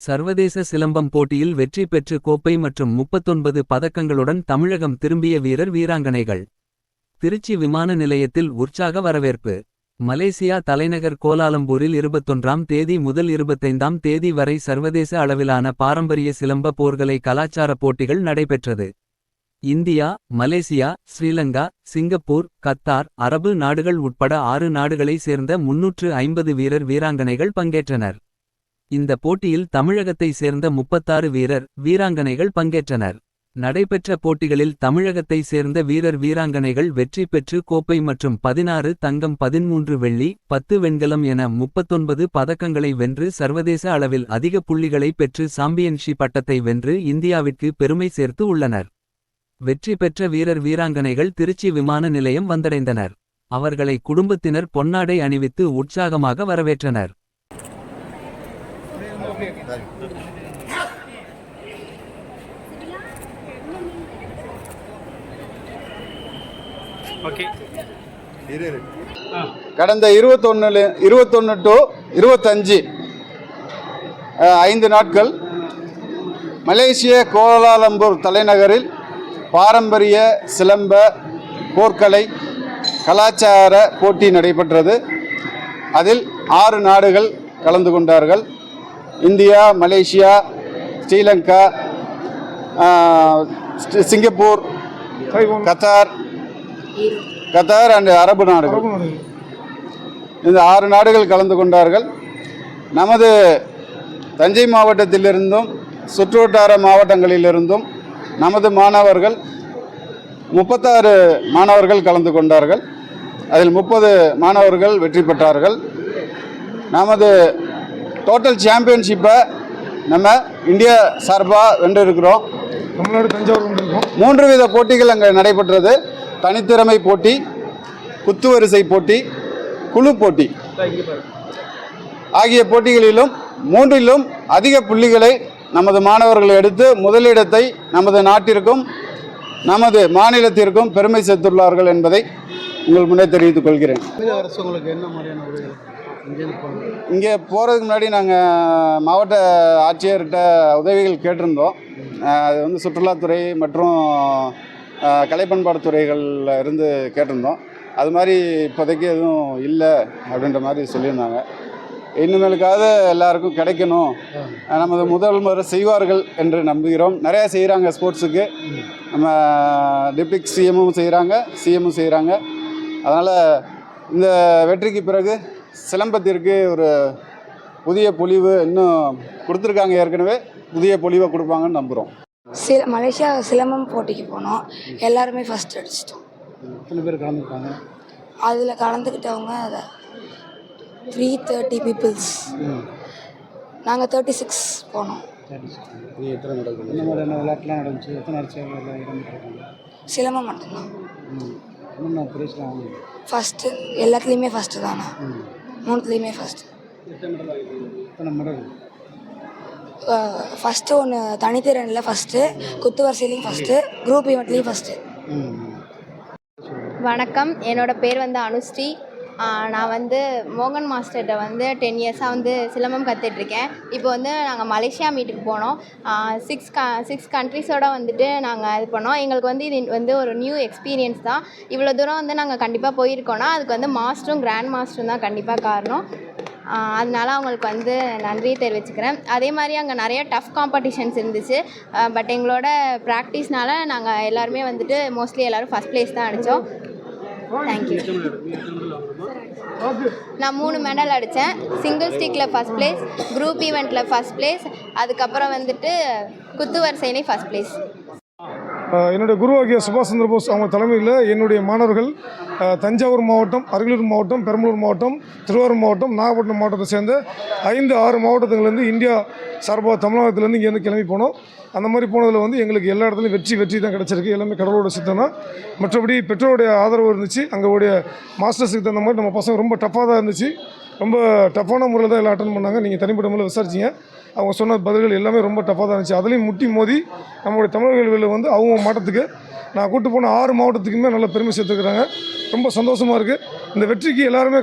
சர்வதேச சிலம்பம் போட்டியில் வெற்றி பெற்று கோப்பை மற்றும் முப்பத்தொன்பது பதக்கங்களுடன் தமிழகம் திரும்பிய வீரர் வீராங்கனைகள். திருச்சி விமான நிலையத்தில் உற்சாக வரவேற்பு. மலேசியா தலைநகர் கோலாலம்பூரில் இருபத்தொன்றாம் தேதி முதல் இருபத்தைந்தாம் தேதி வரை சர்வதேச அளவிலான பாரம்பரிய சிலம்ப போர்களை கலாச்சார போட்டிகள் நடைபெற்றது. India Malaysia Sri Lanka Singapore Qatar அரபு நாடுகள் உட்பட ஆறு நாடுகளை சேர்ந்த முன்னூற்று ஐம்பது வீரர் வீராங்கனைகள் பங்கேற்றனர். இந்த போட்டியில் தமிழகத்தை சேர்ந்த முப்பத்தாறு வீரர் வீராங்கனைகள் பங்கேற்றனர். நடைபெற்ற போட்டிகளில் தமிழகத்தை சேர்ந்த வீரர் வீராங்கனைகள் வெற்றி பெற்று கோப்பை மற்றும் பதினாறு தங்கம் பதின்மூன்று வெள்ளி பத்து வெண்கலம் என முப்பத்தொன்பது பதக்கங்களை வென்று சர்வதேச அளவில் அதிக புள்ளிகளை பெற்று சாம்பியன்ஷிப் பட்டத்தை வென்று இந்தியாவிற்கு பெருமை சேர்த்து உள்ளனர். வெற்றி பெற்ற வீரர் வீராங்கனைகள் திருச்சி விமான நிலையம் வந்தடைந்தனர். அவர்களை குடும்பத்தினர் பொன்னாடை அணிவித்து உற்சாகமாக வரவேற்றனர். ஓகே கடந்த இருபத்தொன்னுல இருபத்தொன்று டு இருபத்தஞ்சு ஐந்து நாட்கள் மலேசிய கோலாலம்பூர் தலைநகரில் பாரம்பரிய சிலம்ப போர்க்கலை கலாச்சார போட்டி நடைபெற்றது. அதில் ஆறு நாடுகள் கலந்து கொண்டார்கள். India Malaysia Sri Lanka Singapore Qatar. Qatar and அரபு நாடுகள். இந்த ஆறு நாடுகள் கலந்து கொண்டார்கள். நமது தஞ்சை மாவட்டத்திலிருந்தும் சுற்றுவட்டார மாவட்டங்களிலிருந்தும் நமது மாணவர்கள் முப்பத்தாறு மாணவர்கள் கலந்து கொண்டார்கள். அதில் முப்பது மாணவர்கள் வெற்றி பெற்றார்கள். நமது டோட்டல் சாம்பியன்ஷிப்பை நம்ம இந்தியா சார்பாக வென்றிருக்கிறோம். தமிழ்நாடு தஞ்சாவூர் மூன்று வித போட்டிகள் அங்கே நடைபெற்றது. தனித்திறமை போட்டி குத்துவரிசை போட்டி குழு போட்டி. ஆகிய போட்டிகளிலும் மூன்றிலும் அதிக புள்ளிகளை நமது மாணவர்கள் எடுத்து முதலிடத்தை நமது நாட்டிற்கும் நமது மாநிலத்திற்கும் பெருமை சேர்த்துள்ளார்கள் என்பதை உங்கள் முன்னே தெரிவித்துக் கொள்கிறேன். இங்கே போகிறதுக்கு முன்னாடி நாங்கள் மாவட்ட ஆட்சியர்கிட்ட உதவிகள் கேட்டிருந்தோம். அது வந்து சுற்றுலாத்துறை மற்றும் கலைப்பண்பாடு துறைகளில் இருந்து கேட்டிருந்தோம். அது மாதிரி இப்போதைக்கு எதுவும் இல்லை அப்படின்ற மாதிரி சொல்லியிருந்தாங்க. இனிமேலுக்காவது எல்லாருக்கும் கிடைக்கணும். நமது முதல் முறை செய்வார்கள் என்று நம்புகிறோம். நிறையா செய்கிறாங்க ஸ்போர்ட்ஸுக்கு. நம்ம டிப்டிக் சிஎம்மும் செய்கிறாங்க சிஎம்மும் செய்கிறாங்க. அதனால் இந்த வெற்றிக்கு பிறகு சிலம்பத்திற்கு ஒரு புதிய பொலிவு இன்னும் கொடுத்துருக்காங்க. ஏற்கனவே புதிய பொலிவை கொடுப்பாங்கன்னு நம்புகிறோம் சில மலேசியா சிலம்பம் போட்டிக்கு போனோம். எல்லாருமே ஃபஸ்ட் அடிச்சிட்டோம். எத்தனை பேர் கலந்துருக்காங்க அதில் கலந்துக்கிட்டவங்க த்ரீ தேர்ட்டி பீப்புள்ஸ் நாங்கள் தேர்ட்டி சிக்ஸ் போனோம். சிலம்பம் மட்டும்தான். ஃபஸ்ட்டு எல்லாத்துலேயுமே ஃபஸ்ட்டு தானே. மூணுத்துலேயுமே மெடல் ஃபஸ்ட்டு ஒன்று தனித்திறனில் ஃபஸ்ட்டு குத்து வரிசையிலையும் ஃபஸ்ட்டு குரூப் ஈவெண்ட்லேயும் ஃபஸ்ட்டு ம். வணக்கம். என்னோட பேர் வந்து அனுஸ்ரீ. நான் வந்து மோகன் மாஸ்டர்கிட்ட வந்து டென் இயர்ஸாக வந்து சிலம்பம் கற்றுட்ருக்கேன் இப்போ வந்து நாங்கள் மலேசியா மீட்டுக்கு போனோம். சிக்ஸ் க சிக்ஸ் கண்ட்ரிஸோட வந்துட்டு நாங்கள் இது பண்ணோம். எங்களுக்கு வந்து இது வந்து ஒரு நியூ எக்ஸ்பீரியன்ஸ் தான். இவ்வளோ தூரம் வந்து நாங்கள் கண்டிப்பாக போயிருக்கோன்னா அதுக்கு வந்து மாஸ்டரும் கிராண்ட் மாஸ்டரும் தான் கண்டிப்பாக காரணம். அதனால அவங்களுக்கு வந்து நன்றியை தெரிவிச்சுக்கிறேன். அதே மாதிரி அங்கே நிறைய டஃப் காம்படிஷன்ஸ் இருந்துச்சு. பட் எங்களோட ப்ராக்டிஸ்னால நாங்கள் எல்லாருமே வந்துட்டு மோஸ்ட்லி எல்லோரும் ஃபஸ்ட் ப்ளேஸ் தான் அடித்தோம் தேங்க்யூ நான் மூணு மெடல் அடித்தேன். சிங்கிள் ஸ்டிக்கில் ஃபஸ்ட் ப்ளேஸ் குரூப் ஈவெண்ட்டில் ஃபஸ்ட் ப்ளேஸ் அதுக்கப்புறம் வந்துட்டு குத்து வரிசையிலையும் ஃபஸ்ட் ப்ளேஸ் என்னுடைய குருவாகிய சுபாஷ் சந்திர போஸ் அவங்க தலைமையில் என்னுடைய மாணவர்கள் தஞ்சாவூர் மாவட்டம் அரியலூர் மாவட்டம் பெரம்பலூர் மாவட்டம் திருவாரூர் மாவட்டம் நாகப்பட்டினம் மாவட்டத்தை சேர்ந்த ஐந்து ஆறு மாவட்டத்துலேருந்து இந்தியா சார்பாக தமிழகத்துலேருந்து இங்கேருந்து கிளம்பி போனோம். அந்த மாதிரி போனதில் வந்து எங்களுக்கு எல்லா இடத்துலையும் வெற்றி வெற்றி தான் கிடச்சிருக்கு. எல்லாமே கடவுளோட சித்தம் தான் மற்றபடி பெற்றோருடைய ஆதரவு இருந்துச்சு. அங்கே மாஸ்டர்ஸுக்கு தகுந்த மாதிரி நம்ம பசங்க ரொம்ப டஃப்பாக தான் இருந்துச்சு. ரொம்ப டஃப்பான முறையில் தான் எல்லாம் அட்டன் பண்ணாங்க. நீங்கள் தனிப்பட்ட முறையில் விசாரிச்சிங்க. அவங்க சொன்ன பதில்கள் எல்லாமே ரொம்ப டஃப்பாக தான் இருந்துச்சு. அதுலேயும் முட்டி மோதி நம்மளுடைய தமிழர்கள் வந்து அவங்க மாவட்டத்துக்கு நான் கூட்டு போன ஆறு மாவட்டத்துக்குமே நல்ல பெருமை சேர்த்துக்கிறாங்க. ரொம்ப சந்தோஷமாக இருக்குது இந்த வெற்றிக்கு எல்லாருமே